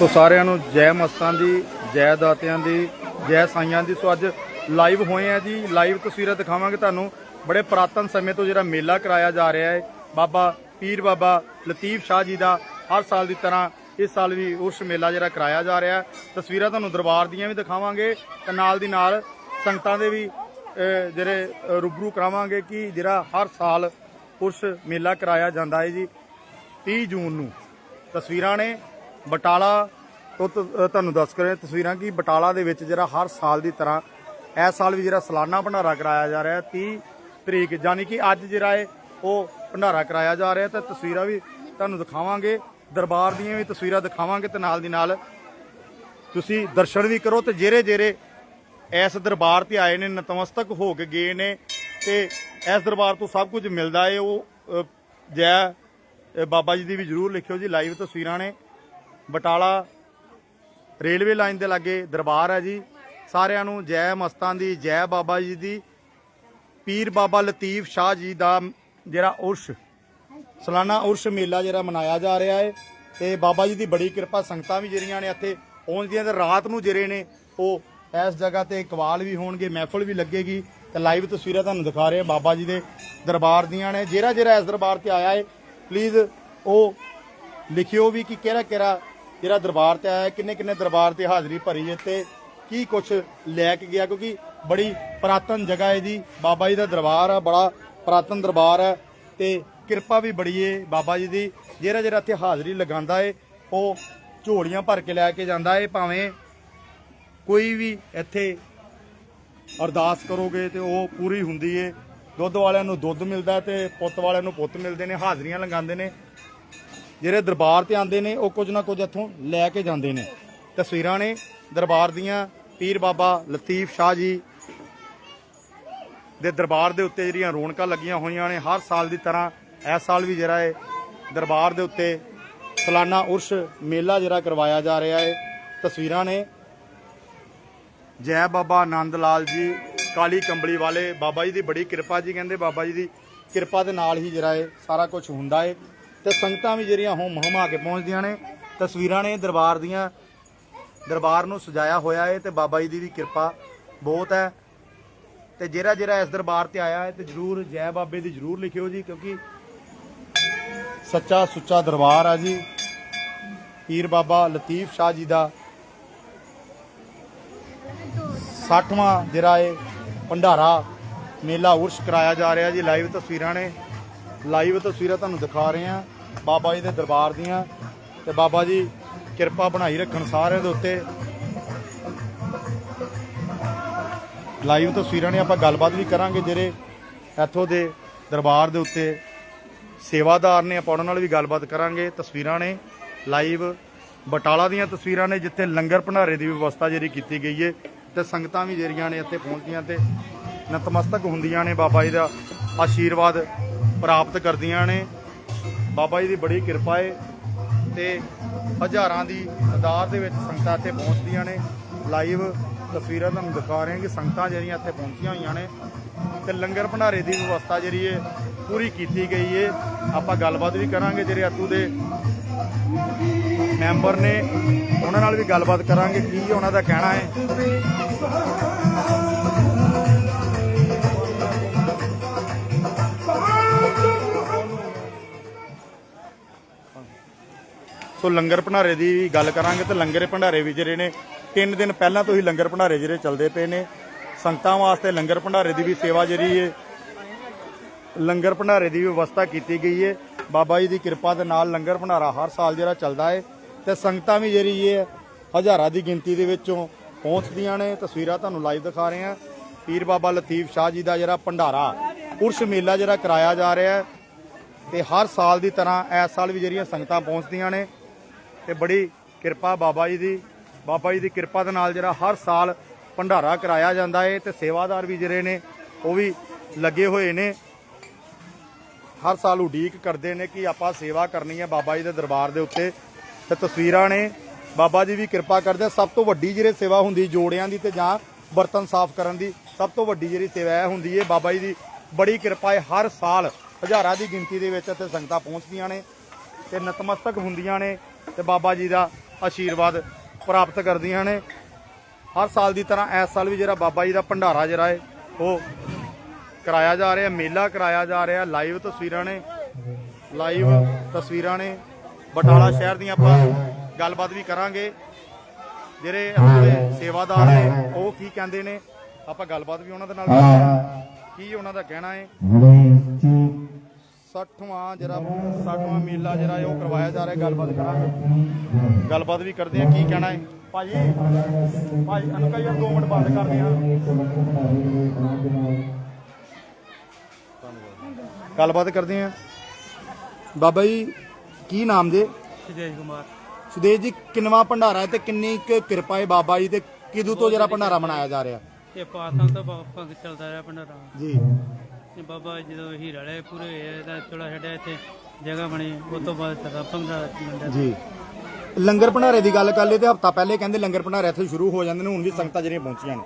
ਸੋ ਸਾਰਿਆਂ ਨੂੰ ਜੈ ਮਸਤਾਂ ਦੀ, ਜੈ ਦਾਤਿਆਂ ਦੀ, ਜੈ ਸਾਈਆਂ ਦੀ। ਸੋ ਅੱਜ ਲਾਈਵ ਹੋਏ ਆ ਜੀ। ਲਾਈਵ ਤਸਵੀਰਾਂ ਦਿਖਾਵਾਂਗੇ ਤੁਹਾਨੂੰ। ਬੜੇ ਪ੍ਰਾਤਨ ਸਮੇਂ ਤੋਂ ਜਿਹੜਾ ਮੇਲਾ ਕਰਾਇਆ ਜਾ ਰਿਹਾ ਹੈ। ਬਾਬਾ ਪੀਰ ਬਾਬਾ ਲਤੀਫ ਸ਼ਾਹ ਜੀ ਦਾ ਹਰ ਸਾਲ ਦੀ ਤਰ੍ਹਾਂ ਇਸ ਸਾਲ ਵੀ ਉਰਸ ਮੇਲਾ ਜਿਹੜਾ ਕਰਾਇਆ ਜਾ ਰਿਹਾ ਤਸਵੀਰਾਂ ਤੁਹਾਨੂੰ ਦਰਬਾਰ ਦੀਆਂ ਵੀ ਦਿਖਾਵਾਂਗੇ। ਤੇ ਨਾਲ ਦੀ ਨਾਲ ਸੰਗਤਾਂ ਦੇ ਵੀ ਜਿਹੜੇ ਰੂਬਰੂ ਕਰਾਵਾਂਗੇ ਕਿ ਜਿਹੜਾ ਹਰ ਸਾਲ ਉਰਸ ਮੇਲਾ ਕਰਾਇਆ ਜਾਂਦਾ ਹੈ ਜੀ। 30 ਜੂਨ ਨੂੰ ਤਸਵੀਰਾਂ ਨੇ। ਬਟਾਲਾ ਤੋਂ ਤੁਹਾਨੂੰ ਦੱਸ ਕਰੇ ਤਸਵੀਰਾਂ ਕਿ ਬਟਾਲਾ ਦੇ ਵਿੱਚ ਜਿਹੜਾ ਹਰ ਸਾਲ ਦੀ ਤਰ੍ਹਾਂ ਇਸ ਸਾਲ ਵੀ ਜਿਹੜਾ ਸਾਲਾਨਾ ਭੰਡਾਰਾ ਕਰਾਇਆ ਜਾ ਰਿਹਾ ਹੈ 30 ਤਰੀਕ, ਯਾਨੀ ਕਿ ਅੱਜ ਜਿਹੜਾ ਹੈ ਉਹ ਭੰਡਾਰਾ ਕਰਾਇਆ ਜਾ ਰਿਹਾ ਤੇ ਤਸਵੀਰਾਂ ਵੀ ਤੁਹਾਨੂੰ ਦਿਖਾਵਾਂਗੇ, ਦਰਬਾਰ ਦੀਆਂ ਵੀ ਤਸਵੀਰਾਂ ਦਿਖਾਵਾਂਗੇ ਤੇ ਨਾਲ ਦੀ ਨਾਲ ਤੁਸੀਂ ਦਰਸ਼ਨ ਵੀ ਕਰੋ ਤੇ ਜਿਹੜੇ ਜਿਹੜੇ ਇਸ ਦਰਬਾਰ ਤੇ ਆਏ ਨੇ, ਨਤਮਸਤਕ ਹੋ ਕੇ ਗਏ ਨੇ ਤੇ ਇਸ ਦਰਬਾਰ ਤੋਂ ਸਭ ਕੁਝ ਮਿਲਦਾ ਹੈ। ਉਹ ਜੈ ਬਾਬਾ ਜੀ ਦੀ ਵੀ ਜਰੂਰ ਲਿਖਿਓ ਜੀ, ਲਾਈਵ ਤਸਵੀਰਾਂ ਨੇ। ਬਟਾਲਾ ਰੇਲਵੇ ਲਾਈਨ ਦੇ ਲਾਗੇ ਦਰਬਾਰ ਹੈ ਜੀ। ਸਾਰਿਆਂ ਨੂੰ ਜੈ ਮਸਤਾਂ ਦੀ, ਜੈ ਬਾਬਾ ਜੀ ਦੀ। ਪੀਰ ਬਾਬਾ ਲਤੀਫ ਸ਼ਾਹ ਜੀ ਦਾ ਜਿਹੜਾ ਉਰਸ, ਸਾਲਾਨਾ ਉਰਸ ਮੇਲਾ ਜਿਹੜਾ ਮਨਾਇਆ ਜਾ ਰਿਹਾ ਹੈ। ਤੇ ਬਾਬਾ ਜੀ ਦੀ ਬੜੀ ਕਿਰਪਾ, ਸੰਗਤਾਂ ਵੀ ਜਿਹੜੀਆਂ ਨੇ ਇੱਥੇ ਪਹੁੰਚਦੀਆਂ ਤੇ ਰਾਤ ਨੂੰ ਜਿਹੜੇ ਨੇ ਉਹ ਇਸ ਜਗ੍ਹਾ ਤੇ ਕਵਾਲ ਵੀ ਹੋਣਗੇ, ਮਹਿਫਲ ਵੀ ਲੱਗੇਗੀ। ਤੇ ਲਾਈਵ ਤਸਵੀਰਾਂ ਤੁਹਾਨੂੰ ਦਿਖਾ ਰਹੇ ਬਾਬਾ ਜੀ ਦੇ ਦਰਬਾਰ ਦੀਆਂ ਨੇ। ਜਿਹੜਾ ਜਿਹੜਾ ਇਸ ਦਰਬਾਰ ਤੇ ਆਇਆ ਹੈ। ਪਲੀਜ਼ ਉਹ ਲਿਖਿਓ ਵੀ ਕਿ ਕਿਹੜਾ ਕਿਹੜਾ ਜਿਹੜਾ ਦਰਬਾਰ ਤੇ ਆਇਆ, ਕਿੰਨੇ ਕਿੰਨੇ ਦਰਬਾਰ ਤੇ ਹਾਜ਼ਰੀ ਭਰੀ ਹੈ ਤੇ ਕੀ ਕੁਝ ਲੈ ਕੇ ਗਿਆ? ਕਿਉਂਕਿ ਬੜੀ ਪ੍ਰਾਤਨ ਜਗ੍ਹਾ ਹੈ ਜੀ ਬਾਬਾ ਜੀ ਦਾ ਦਰਬਾਰ ਆ, ਬੜਾ ਪ੍ਰਾਤਨ ਦਰਬਾਰ ਹੈ ਤੇ ਕਿਰਪਾ ਵੀ ਬੜੀ ਹੈ ਬਾਬਾ ਜੀ ਦੀ। ਜਿਹੜਾ ਜਿਹੜਾ ਇੱਥੇ ਹਾਜ਼ਰੀ ਲਗਾਉਂਦਾ ਏ, ਉਹ ਝੋਲੀਆਂ ਭਰ ਕੇ ਲੈ ਕੇ ਜਾਂਦਾ ਏ। ਭਾਵੇਂ ਕੋਈ ਵੀ ਇੱਥੇ ਅਰਦਾਸ ਕਰੋਗੇ ਤੇ ਉਹ ਪੂਰੀ ਹੁੰਦੀ ਏ। ਦੁੱਧ ਵਾਲਿਆਂ ਨੂੰ ਦੁੱਧ ਮਿਲਦਾ ਤੇ ਪੁੱਤ ਵਾਲਿਆਂ ਨੂੰ ਪੁੱਤ ਮਿਲਦੇ ਨੇ, ਹਾਜ਼ਰੀਆਂ ਲਗਾਉਂਦੇ ਨੇ। ਜਿਹੜੇ ਦਰਬਾਰ ਤੇ ਆਉਂਦੇ ਨੇ, ਉਹ ਕੁਝ ਨਾ ਕੁਝ ਇੱਥੋਂ ਲੈ ਕੇ ਜਾਂਦੇ ਨੇ। ਤਸਵੀਰਾਂ ਨੇ ਦਰਬਾਰ ਦੀਆਂ, ਪੀਰ ਬਾਬਾ ਲਤੀਫ ਸ਼ਾਹ ਜੀ ਦੇ ਦਰਬਾਰ ਦੇ ਉੱਤੇ ਜਿਹੜੀਆਂ ਰੌਣਕਾਂ ਲੱਗੀਆਂ ਹੋਈਆਂ ਨੇ, ਹਰ ਸਾਲ ਦੀ ਤਰ੍ਹਾਂ ਇਸ ਸਾਲ ਵੀ ਜਿਹੜਾ ਹੈ ਦਰਬਾਰ ਦੇ ਉੱਤੇ ਸਾਲਾਨਾ ਉਰਸ ਮੇਲਾ ਜਿਹੜਾ ਕਰਵਾਇਆ ਜਾ ਰਿਹਾ ਹੈ। ਤਸਵੀਰਾਂ ਨੇ ਜੈ ਬਾਬਾ ਆਨੰਦ ਲਾਲ ਜੀ, ਕਾਲੀ ਕੰਬਲੀ ਵਾਲੇ ਬਾਬਾ ਜੀ ਦੀ ਬੜੀ ਕਿਰਪਾ ਜੀ ਕਹਿੰਦੇ, ਬਾਬਾ ਜੀ ਦੀ ਕਿਰਪਾ ਦੇ ਨਾਲ ਹੀ ਜਿਹੜਾ ਹੈ ਸਾਰਾ ਕੁਝ ਹੁੰਦਾ ਹੈ। ਤੇ ਸੰਗਤਾਂ ਵੀ ਜਿਹੜੀਆਂ ਹੋਮ ਹਮਾ ਕੇ ਪਹੁੰਚਦੀਆਂ ਨੇ। ਤਸਵੀਰਾਂ ਨੇ ਦਰਬਾਰ ਦੀਆਂ। ਦਰਬਾਰ ਨੂੰ ਸਜਾਇਆ ਹੋਇਆ ਹੈ ਤੇ ਬਾਬਾ ਜੀ ਦੀ ਵੀ ਕਿਰਪਾ ਬਹੁਤ ਹੈ। ਤੇ ਜਿਹੜਾ ਜਿਹੜਾ ਇਸ ਦਰਬਾਰ ਤੇ ਆਇਆ ਹੈ ਤੇ ਜਰੂਰ ਜੈ ਬਾਬੇ ਦੀ ਜਰੂਰ ਲਿਖਿਓ ਜੀ, ਕਿਉਂਕਿ ਸੱਚਾ ਸੁੱਚਾ ਦਰਬਾਰ ਆ ਜੀ। ਪੀਰ ਬਾਬਾ ਲਤੀਫ ਸ਼ਾਹ ਜੀ ਦਾ 60ਵਾਂ ਜਿਹੜਾ ਹੈ ਭੰਡਾਰਾ ਮੇਲਾ ਉਰਸ ਕਰਾਇਆ ਜਾ ਰਿਹਾ ਜੀ, ਲਾਈਵ ਤਸਵੀਰਾਂ ਨੇ। ਲਾਈਵ ਤਸਵੀਰਾਂ ਤੁਹਾਨੂੰ ਦਿਖਾ ਰਹੇ ਹਾਂ ਬਾਬਾ ਜੀ ਦੇ ਦਰਬਾਰ ਦੀਆਂ ਤੇ ਬਾਬਾ ਜੀ ਕਿਰਪਾ ਬਣਾਈ ਰੱਖਣ ਸਾਰਿਆਂ ਦੇ ਉੱਤੇ। ਲਾਈਵ ਤਸਵੀਰਾਂ ਨੇ ਆਪਾਂ ਗੱਲਬਾਤ ਵੀ ਕਰਾਂਗੇ ਜਿਹੜੇ ਇੱਥੋਂ ਦੇ ਦਰਬਾਰ ਦੇ ਉੱਤੇ ਸੇਵਾਦਾਰ ਨੇ, ਆਪਾਂ ਉਹਨਾਂ ਨਾਲ ਵੀ ਗੱਲਬਾਤ ਕਰਾਂਗੇ। ਤਸਵੀਰਾਂ ਨੇ ਲਾਈਵ ਬਟਾਲਾ ਦੀਆਂ ਤਸਵੀਰਾਂ ਨੇ, ਜਿੱਥੇ ਲੰਗਰ ਭੰਡਾਰੇ ਦੀ ਵਿਵਸਥਾ ਜਿਹੜੀ ਕੀਤੀ ਗਈ ਹੈ ਤੇ ਸੰਗਤਾਂ ਵੀ ਜਿਹੜੀਆਂ ਨੇ ਇੱਥੇ ਪਹੁੰਚਦੀਆਂ ਤੇ ਨਤਮਸਤਕ ਹੁੰਦੀਆਂ ਨੇ ਬਾਬਾ ਜੀ ਦਾ ਆਸ਼ੀਰਵਾਦ। ਪ੍ਰਾਪਤ ਕਰਦੀਆਂ ਨੇ। ਬਾਬਾ ਜੀ ਦੀ ਬੜੀ ਕਿਰਪਾ ਹੈ ਤੇ ਹਜ਼ਾਰਾਂ ਦੀ ਤਾਦਾਦ ਦੇ ਵਿੱਚ ਸੰਗਤਾਂ ਇੱਥੇ ਪਹੁੰਚਦੀਆਂ ਨੇ। ਲਾਈਵ ਤਸਵੀਰਾਂ ਤੁਹਾਨੂੰ ਦਿਖਾ ਰਹੇ ਹਾਂ ਕਿ ਸੰਗਤਾਂ ਜਿਹੜੀਆਂ ਇੱਥੇ ਪਹੁੰਚੀਆਂ ਹੋਈਆਂ ਨੇ ਤੇ ਲੰਗਰ ਭੰਡਾਰੇ ਦੀ ਵਿਵਸਥਾ ਜਿਹੜੀ ਹੈ ਪੂਰੀ ਕੀਤੀ ਗਈ ਹੈ ਆਪਾਂ ਗੱਲਬਾਤ ਵੀ ਕਰਾਂਗੇ ਜਿਹੜੇ ਆਤੂ ਦੇ ਮੈਂਬਰ ਨੇ। ਉਹਨਾਂ ਨਾਲ ਵੀ ਗੱਲਬਾਤ ਕਰਾਂਗੇ, ਕੀ ਉਹਨਾਂ ਦਾ ਕਹਿਣਾ ਹੈ ਸੋ ਲੰਗਰ ਭੰਡਾਰੇ ਦੀ ਵੀ ਗੱਲ ਕਰਾਂਗੇ ਤੇ ਲੰਗਰ ਭੰਡਾਰੇ ਵੀ ਜਿਹੜੇ ਨੇ, ਤਿੰਨ ਦਿਨ ਪਹਿਲਾਂ ਤੋਂ ਹੀ ਲੰਗਰ ਭੰਡਾਰੇ ਜਿਹੜੇ ਚੱਲਦੇ ਪਏ ਨੇ। ਸੰਗਤਾਂ ਵਾਸਤੇ ਲੰਗਰ ਭੰਡਾਰੇ ਦੀ ਵੀ ਸੇਵਾ ਜਿਹੜੀ ਹੈ ਲੰਗਰ ਭੰਡਾਰੇ ਦੀ ਵਿਵਸਥਾ ਕੀਤੀ ਗਈ ਹੈ ਬਾਬਾ ਜੀ ਦੀ ਕਿਰਪਾ ਦੇ ਨਾਲ ਲੰਗਰ ਭੰਡਾਰਾ ਹਰ ਸਾਲ ਜਿਹੜਾ ਚੱਲਦਾ ਹੈ ਤੇ ਸੰਗਤਾਂ ਵੀ ਜਿਹੜੀ ਹੈ ਹਜ਼ਾਰਾਂ ਦੀ ਗਿਣਤੀ ਦੇ ਵਿੱਚੋਂ ਪਹੁੰਚਦੀਆਂ ਨੇ। ਤਸਵੀਰਾਂ ਤੁਹਾਨੂੰ ਲਾਈਵ ਦਿਖਾ ਰਹੇ ਹਾਂ। ਪੀਰ ਬਾਬਾ ਲਤੀਫ ਸ਼ਾਹ ਜੀ ਦਾ ਜਿਹੜਾ ਭੰਡਾਰਾ ਉਰਸ ਮੇਲਾ ਜਿਹੜਾ ਕਰਾਇਆ ਜਾ ਰਿਹਾ ਹੈ ਤੇ ਹਰ ਸਾਲ ਦੀ ਤਰ੍ਹਾਂ ਇਸ ਸਾਲ ਵੀ ਜਿਹੜੀਆਂ ਸੰਗਤਾਂ ਪਹੁੰਚਦੀਆਂ ਨੇ, ਤੇ ਬੜੀ ਕਿਰਪਾ ਬਾਬਾ ਜੀ ਦੀ, ਬਾਬਾ ਜੀ ਦੀ ਕਿਰਪਾ ਦੇ ਨਾਲ ਜਿਹੜਾ ਹਰ ਸਾਲ ਭੰਡਾਰਾ ਕਰਾਇਆ ਜਾਂਦਾ ਹੈ ਤੇ ਸੇਵਾਦਾਰ ਵੀ ਜਿਹੜੇ ਨੇ, ਉਹ ਵੀ ਲੱਗੇ ਹੋਏ ਨੇ। ਹਰ ਸਾਲ ਉਡੀਕ ਕਰਦੇ ਨੇ ਕਿ ਆਪਾਂ ਸੇਵਾ ਕਰਨੀ ਹੈ ਬਾਬਾ ਜੀ ਦੇ ਦਰਬਾਰ ਦੇ ਉੱਤੇ। ਤੇ ਤਸਵੀਰਾਂ ਨੇ, ਬਾਬਾ ਜੀ ਵੀ ਕਿਰਪਾ ਕਰਦੇ, ਸਭ ਤੋਂ ਵੱਡੀ ਜਿਹੜੇ ਸੇਵਾ ਹੁੰਦੀ ਜੋੜਿਆਂ ਦੀ ਤੇ ਜਾਂ ਬਰਤਨ ਸਾਫ਼ ਕਰਨ ਦੀ, ਸਭ ਤੋਂ ਵੱਡੀ ਜਿਹੜੀ ਸੇਵਾ ਇਹ ਹੁੰਦੀ ਹੈ ਬਾਬਾ ਜੀ ਦੀ। ਬੜੀ ਕਿਰਪਾ ਹੈ ਹਰ ਸਾਲ ਹਜ਼ਾਰਾਂ ਦੀ ਗਿਣਤੀ ਦੇ ਵਿੱਚ ਇੱਥੇ ਸੰਗਤਾਂ ਪਹੁੰਚਦੀਆਂ ਨੇ ਤੇ ਨਤਮਸਤਕ ਹੁੰਦੀਆਂ ਨੇ ਤੇ ਬਾਬਾ ਜੀ ਦਾ ਆਸ਼ੀਰਵਾਦ ਪ੍ਰਾਪਤ ਕਰਦੀਆਂ ਨੇ। ਹਰ ਸਾਲ ਦੀ ਤਰ੍ਹਾਂ ਇਸ ਸਾਲ ਵੀ ਜਿਹੜਾ ਬਾਬਾ ਜੀ ਦਾ ਭੰਡਾਰਾ ਜਿਹੜਾ ਹੈ ਉਹ ਕਰਾਇਆ ਜਾ ਰਿਹਾ ਮੇਲਾ ਕਰਾਇਆ ਜਾ ਰਿਹਾ ਲਾਈਵ ਤਸਵੀਰਾਂ ਨੇ ਲਾਈਵ ਤਸਵੀਰਾਂ ਨੇ। ਬਟਾਲਾ ਸ਼ਹਿਰ ਦੀਆਂ ਆਪਾਂ ਗੱਲਬਾਤ ਵੀ ਕਰਾਂਗੇ। ਜਿਹੜੇ ਦੇ ਸੇਵਾਦਾਰ ਨੇ ਉਹ ਕੀ ਕਹਿੰਦੇ ਨੇ ਆਪਾਂ ਗੱਲਬਾਤ ਵੀ ਉਹਨਾਂ ਦੇ ਨਾਲ ਕਰਦੇ ਹਾਂ ਕੀ ਉਹਨਾਂ ਦਾ ਕਹਿਣਾ ਹੈ? 60ਵਾਂ ਜਿਹੜਾ 60ਵਾਂ ਮੇਲਾ ਜਿਹੜਾ ਉਹ ਕਰਵਾਇਆ ਜਾ ਰਿਹਾ। ਗੱਲਬਾਤ ਕਰਾਂਗੇ। ਗੱਲਬਾਤ ਵੀ ਕਰਦੇ ਹਾਂ ਕੀ ਕਹਿਣਾ ਹੈ? ਭਾਜੀ ਭਾਜੀ ਅਨਕਾ ਯਾਰ 2 ਮਿੰਟ ਬੰਦ ਕਰਦੇ ਹਾਂ। ਗੱਲਬਾਤ ਕਰਦੇ ਹਾਂ। ਬਾਬਾ ਜੀ ਕੀ ਨਾਮ ਜੇ? ਸੁਜੇਸ਼ ਕੁਮਾਰ। ਸੁਦੇਸ਼ ਜੀ ਕਿੰਨਵਾ ਭੰਡਾਰਾ ਹੈ ਤੇ ਕਿੰਨੀ ਕੁ ਕਿਰਪਾ ਹੈ ਬਾਬਾ ਜੀ ਤੇ ਕਿਦੋਂ ਤੋਂ ਜਿਹੜਾ ਭੰਡਾਰਾ ਮਨਾਇਆ ਜਾ ਰਿਹਾ? ਇਹ ਪਾਸਾਂ ਤੋਂ ਬਾਬਾ ਚੱਲਦਾ ਰਿਹਾ ਭੰਡਾਰਾ। ਜੀ। ਬਾਬਾ ਜਦੋਂ ਹੀਰਾ ਵਾਲੇ ਪੂਰੇ ਹੋਏ ਇਹਦਾ ਚੋਲਾ ਛੱਡਿਆ ਇੱਥੇ ਜਗ੍ਹਾ ਬਣੀ ਉਸ ਤੋਂ ਬਾਅਦ ਚੱਲਦਾ ਭੰਡਾਰਾ ਚੱਲਦਾ ਜੀ। ਲੰਗਰ ਭੰਡਾਰੇ ਦੀ ਗੱਲ ਕਰ ਲਈ ਤੇ ਹਫਤਾ ਪਹਿਲੇ ਕਹਿੰਦੇ ਲੰਗਰ ਭੰਡਾਰੇ ਇੱਥੇ ਸ਼ੁਰੂ ਹੋ ਜਾਂਦੇ ਨੇ ਹੁਣ ਵੀ ਸੰਗਤਾਂ ਜਿਹੜੀਆਂ ਪਹੁੰਚੀਆਂ ਨੇ।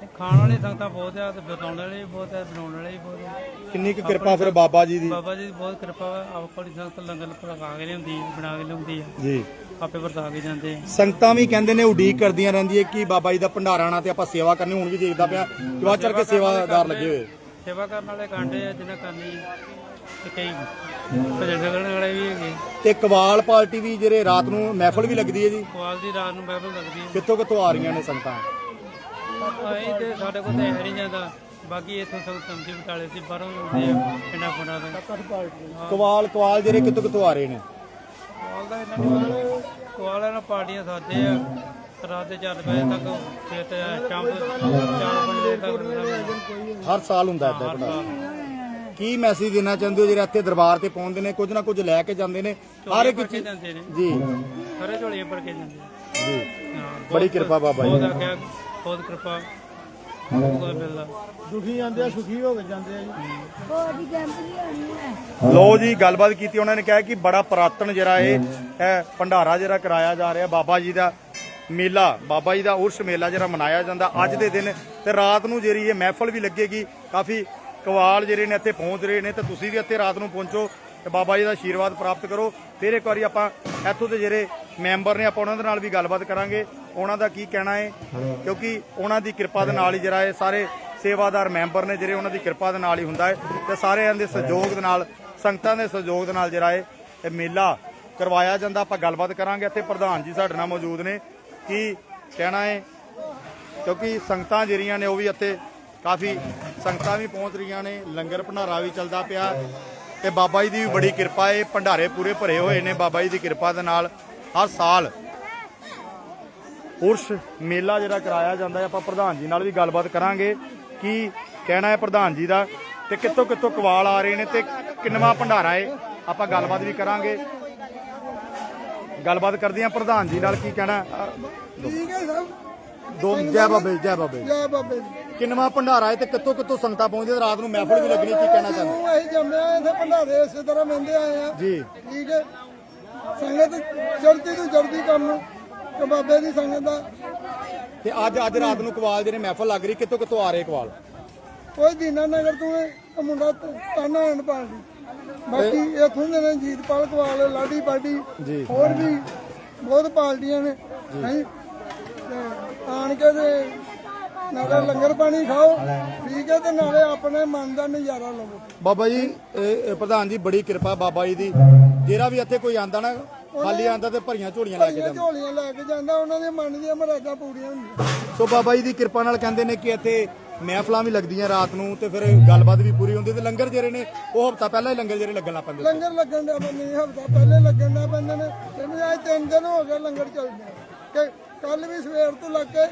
ਤੇ ਖਾਣ ਵਾਲੀ ਸੰਗਤਾਂ ਬਹੁਤ ਆ ਤੇ ਬਤਾਉਣ ਵਾਲੇ ਵੀ ਬਹੁਤ ਆ ਬਣਾਉਣ ਵਾਲੇ ਵੀ ਬਹੁਤ ਆ। ਕਿੰਨੀ ਕੁ ਕਿਰਪਾ ਫਿਰ ਬਾਬਾ ਜੀ ਦੀ? ਬਾਬਾ ਜੀ ਦੀ ਬਹੁਤ ਕਿਰਪਾ ਵਾ ਆਪ ਵਾਲੀ ਸੰਗਤ ਲੰਗਰ ਪਕਾ ਕੇ ਲਿਆਉਂਦੀ ਆ ਬਣਾ ਕੇ ਲਿਆਉਂਦੀ ਆ। ਜੀ। ਆਪੇ ਵਰਤਾ ਕੇ ਜਾਂਦੇ ਆ। ਸੰਗਤਾਂ ਵੀ ਕਹਿੰਦੇ ਨੇ ਉਡੀਕ ਕਰਦੀਆਂ ਰਹਿੰਦੀਆਂ ਕਿ ਬਾਬਾ ਜੀ ਦਾ ਭੰਡਾਰਾ ਆਣਾ ਤੇ ਆਪਾਂ ਸੇਵਾ ਕਰਨੀ ਹੁਣ ਵੀ ਦੇਖਦਾ ਪਿਆ ਕਿ ਵੱਧ ਚੜ ਕੇ ਸੇਵਾਦਾਰ ਲੱਗੇ ਹੋਏ। ਸੇਵਾ ਕਰਨ ਵਾਲੇ ਕਾਂਡੇ ਆ ਜਿਨ੍ਹਾਂ ਕਰਨੀ ਤੇ ਕਈ ਭਜਨ ਗਾਉਣ ਵਾਲੇ ਵੀ ਹੈਗੇ। ਤੇ ਕਵਾਲ ਪਾਰਟੀ ਵੀ ਜਿਹੜੇ ਰਾਤ ਨੂੰ ਮਹਿਫਲ ਵੀ ਲੱਗਦੀ ਹੈ ਜੀ। ਕੁਆਲ ਦੀ ਰਾਤ ਨੂੰ ਬਾਈਬਲ ਲੱਗਦੀ ਆ ਕਿੱਥੋਂ ਕਿੱਥੋਂ ਆ ਰਹੀਆਂ ਨੇ ਸੰਗਤਾਂ? ਆਏ ਤੇ ਸਾਡੇ ਕੋਲ ਤਾਂ ਹੈ ਨਹੀਂ ਜਾਂਦਾ ਬਾਕੀ ਇੱਥੋਂ ਸਭ ਸਮਝੀ ਬਟਾਲੇ ਸੀ ਬਾਹਰੋਂ ਆਉਂਦੇ ਆ ਪਿੰਡਾਂ ਪੁੰਡਾਂ ਤੋਂ। ਕਵਾਲ ਕਵਾਲ ਜਿਹੜੇ ਕਿੱਥੋਂ ਕਿੱਥੋਂ ਆ ਰਹੇ ਨੇ? ਕੋਲ ਦਾ ਇਹਨਾਂ ਨੂੰ ਕੋਲ ਨਾਲ ਪਾਰਟੀਆਂ ਸਾਦੇ ਆ। ਰਾਤ ਦੇ 4 ਵਜੇ ਤੱਕ ਫਿਰ ਤੇ ਸ਼ਾਮ ਦੇ 4 ਵਜੇ ਤੱਕ ਹਰ ਸਾਲ ਹੁੰਦਾ ਏਦਾਂ ਭੰਡਾਰਾ ਕੀ ਮੈਸੇਜ ਦੇਣਾ ਚਾਹੁੰਦੇ ਹੋ? ਜਿਹੜੇ ਇੱਥੇ ਦਰਬਾਰ ਤੇ ਪਹੁੰਚਦੇ ਨੇ ਕੁਝ ਨਾ ਕੁਝ ਲੈ ਕੇ ਜਾਂਦੇ ਨੇ। ਹਰ ਇੱਕ ਚੀਜ਼ ਨੇ। ਜੀ। ਸਾਰੇ ਝੋਲੀਆਂ ਭਰ ਕੇ ਜਾਂਦੇ ਜੀ। ਹਾਂ, ਬਹੁਤ- ਬੜੀ ਕਿਰਪਾ ਬਾਬਾ ਜੀ ਬਹੁਤ ਕਿਰਪਾ। ਬਹੁਤ ਦੁਖੀ ਆਂਦੇ ਆ ਸੁਖੀ ਹੋ ਕੇ ਜਾਂਦੇ ਆ ਜੀ। ਉਹਦੀ ਗੈਂਪਲੀ ਆਣੀ ਹੈ ਲੋ ਜੀ ਗੱਲਬਾਤ ਕੀਤੀ ਉਹਨਾਂ ਨੇ ਕਿਹਾ ਕਿ ਬੜਾ ਪੁਰਾਤਨ ਜਿਹੜਾ ਇਹ ਹੈ ਭੰਡਾਰਾ ਜਿਹੜਾ ਕਰਾਇਆ ਜਾ ਰਿਹਾ ਬਾਬਾ ਜੀ ਦਾ। ਮੇਲਾ, ਬਾਬਾ ਜੀ ਦਾ ਉਰਸ ਮੇਲਾ ਜਿਹੜਾ ਮਨਾਇਆ ਜਾਂਦਾ ਅੱਜ ਦੇ ਦਿਨ ਤੇ ਰਾਤ ਨੂੰ ਜਿਹੜੀ ਇਹ ਮਹਿਫਲ ਵੀ ਲੱਗੇਗੀ, ਕਾਫੀ ਕਵਾਲ ਜਿਹੜੇ ਨੇ ਇੱਥੇ ਪਹੁੰਚ ਰਹੇ ਨੇ ਤੇ ਤੁਸੀਂ ਵੀ ਇੱਥੇ ਰਾਤ ਨੂੰ ਪਹੁੰਚੋ ਤੇ ਬਾਬਾ ਜੀ ਦਾ ਆਸ਼ੀਰਵਾਦ ਪ੍ਰਾਪਤ ਕਰੋ। ਫਿਰ ਇੱਕ ਵਾਰੀ ਆਪਾਂ ਇੱਥੋਂ ਦੇ ਜਿਹੜੇ ਮੈਂਬਰ ਨੇ ਆਪਾਂ ਉਹਨਾਂ ਦੇ ਨਾਲ ਵੀ ਗੱਲਬਾਤ ਕਰਾਂਗੇ। ਉਹਨਾਂ ਦਾ ਕੀ ਕਹਿਣਾ ਹੈ? ਕਿਉਂਕਿ ਉਹਨਾਂ ਦੀ ਕਿਰਪਾ ਦੇ ਨਾਲ ਹੀ ਜਿਹੜਾ ਇਹ ਸਾਰੇ ਸੇਵਾਦਾਰ ਮੈਂਬਰ ਨੇ ਜਿਹੜੇ ਉਹਨਾਂ ਦੀ ਕਿਰਪਾ ਦੇ ਨਾਲ ਹੀ ਹੁੰਦਾ ਹੈ ਤੇ ਸਾਰਿਆਂ ਦੇ ਸਹਿਯੋਗ ਦੇ ਨਾਲ, ਸੰਗਤਾਂ ਦੇ ਸਹਿਯੋਗ ਦੇ ਨਾਲ ਜਿਹੜਾ ਹੈ ਇਹ ਮੇਲਾ ਕਰਵਾਇਆ ਜਾਂਦਾ। ਆਪਾਂ ਗੱਲਬਾਤ ਕਰਾਂਗੇ। ਇੱਥੇ ਪ੍ਰਧਾਨ ਜੀ ਸਾਡੇ ਨਾਲ ਮੌਜੂਦ ਨੇ। ਕੀ ਕਹਿਣਾ ਹੈ? ਕਿਉਂਕਿ ਸੰਗਤਾਂ ਜਿਹੜੀਆਂ ਨੇ ਉਹ ਵੀ ਇੱਥੇ ਕਾਫੀ ਸੰਗਤਾਂ ਵੀ ਪਹੁੰਚ ਰਹੀਆਂ ਨੇ, ਲੰਗਰ ਭੰਡਾਰਾ ਵੀ ਚੱਲਦਾ ਪਿਆ ਤੇ ਬਾਬਾ ਜੀ ਦੀ ਵੀ ਬੜੀ ਕਿਰਪਾ ਹੈ, ਭੰਡਾਰੇ ਪੂਰੇ ਭਰੇ ਹੋਏ ਨੇ ਬਾਬਾ ਜੀ ਦੀ ਕਿਰਪਾ ਦੇ ਨਾਲ ਹਰ ਸਾਲ। ਉਰਸ ਮੇਲਾ ਜਿਹੜਾ ਕਰਾਇਆ ਜਾਂਦਾ ਹੈ, ਆਪਾਂ ਪ੍ਰਧਾਨ ਜੀ ਨਾਲ ਵੀ ਗੱਲਬਾਤ ਕਰਾਂਗੇ ਕੀ ਕਹਿਣਾ ਹੈ ਪ੍ਰਧਾਨ ਜੀ ਦਾ ਤੇ ਕਿੱਥੋਂ ਕਿੱਥੋਂ ਕਵਾਲ ਆ ਰਹੇ ਨੇ ਤੇ ਕਿੰਨਵਾ ਭੰਡਾਰਾ ਹੈ, ਆਪਾਂ ਗੱਲਬਾਤ ਵੀ ਕਰਾਂਗੇ। ਗੱਲਬਾਤ ਕਰਦੇ ਹਾਂ। ਪ੍ਰਧਾਨ ਜੀ ਨਾਲ ਕੀ ਕਹਿਣਾ? ਠੀਕ ਹੈ ਸਭ ਦੋ ਜੈ ਬਾਬੇ ਜੈ ਬਾਬੇ। ਜੈ ਬਾਬੇ ਦੀ। ਕਿੰਨਵਾ ਭੰਡਾਰਾ ਹੈ ਤੇ ਕਿੱਥੋਂ ਕਿੱਥੋਂ ਸੰਗਤਾਂ ਪਹੁੰਚਦੀਆਂ ਰਾਤ ਨੂੰ ਮਹਿਫਲ ਵੀ ਲੱਗਣੀ ਕੀ ਕਹਿਣਾ ਚਾਹੁੰਦੇ? ਅਸੀਂ ਜੰਮੇ ਆ ਇੱਥੇ ਭੰਡਾਰੇ ਇਸੇ ਤਰ੍ਹਾਂ ਮਿਲਦੇ ਆਏ ਆ ਜੀ। ਠੀਕ ਹੈ। ਸੰਗਤ ਜੜਦੀ ਤੋਂ ਜੜਦੀ ਕੰਮ ਕਿ ਬਾਬੇ ਦੀ ਸੰਗਤ ਦਾ। ਤੇ ਅੱਜ ਅੱਜ ਰਾਤ ਨੂੰ ਕਵਾਲ ਜਿਹੜੇ ਮਹਿਫਲ ਲੱਗ ਰਹੀ ਕਿੱਥੋਂ ਕਿੱਥੋਂ ਆ ਰਹੇ ਕਵਾਲ? ਕੋਈ ਦੀਨਾ ਨਗਰ ਤੋਂ ਇਹ ਮੁੰਡਾ ਤਾਨਾ ਐਂਡ ਪਾਲਦੀ ਬਾਕੀ ਇਥੋਂ ਦੇ ਨੇ ਜੀਤਪਾਲ ਕਵਾਲ ਲਾਡੀ ਜੀ। ਹੋਰ ਵੀ ਬਹੁਤ ਪਾਲਦੀਆਂ ਨੇ ਹਾਂਜੀ ਤੇ ਆਣ ਕੇ ਤੇ ਨਾਲੇ ਲੰਗਰ ਪਾਣੀ ਖਾਓ ਠੀਕ ਹੈ ਤੇ ਨਾਲੇ ਆਪਣੇ ਮਨ ਦਾ ਨਜ਼ਾਰਾ ਲਵੋ। ਬਾਬਾ ਜੀ ਇਹ ਇਹ ਪ੍ਰਧਾਨ ਜੀ ਬੜੀ ਕਿਰਪਾ ਬਾਬਾ ਜੀ ਦੀ। ਜਿਹੜਾ ਵੀ ਇੱਥੇ ਕੋਈ ਆਂਦਾ ਨਾ ਖਾਲੀ ਆਂਦਾ ਤੇ ਭਰੀਆਂ ਝੋਲੀਆਂ ਲੈ ਕੇ ਜਾਂਦਾ। ਝੋਲੀਆਂ ਲੈ ਕੇ ਜਾਂਦਾ ਉਹਨਾਂ ਦੇ ਮਨ ਦੀਆਂ ਮਰਾਦਾਂ ਪੂਰੀਆਂ ਹੁੰਦੀਆਂ। ਸੋ ਬਾਬਾ ਜੀ ਦੀ ਕਿਰਪਾ ਨਾਲ ਕਹਿੰਦੇ ਨੇ ਕਿ ਇੱਥੇ ਮਹਿਫਲਾਂ ਵੀ ਲੱਗਦੀਆਂ ਰਾਤ ਨੂੰ ਤੇ ਫਿਰ ਗੱਲਬਾਤ ਵੀ ਪੂਰੀ ਹੁੰਦੀ ਤੇ ਲੰਗਰ ਜਿਹੜੇ ਨੇ ਉਹ ਹਫਤਾ ਪਹਿਲਾਂ ਹੀ ਲੰਗਰ ਜਿਹੜੇ ਲੱਗਣ ਲੱਗ ਪੈਂਦੇ ਲੰਗਰ ਲੱਗਣ ਦਾ ਬੰਦੇ ਹਫਤਾ ਪਹਿਲੇ ਲੱਗਣ ਦਾ ਬੰਦੇ ਨੇ ਇਹਨੂੰ ਅੱਜ ਤਿੰਨ ਦਿਨ ਹੋ ਗਏ ਲੰਗਰ ਚੱਲਦੇ ਕਿ ਕੱਲ ਵੀ ਸਵੇਰ ਤੋਂ ਲੱਗ ਕੇ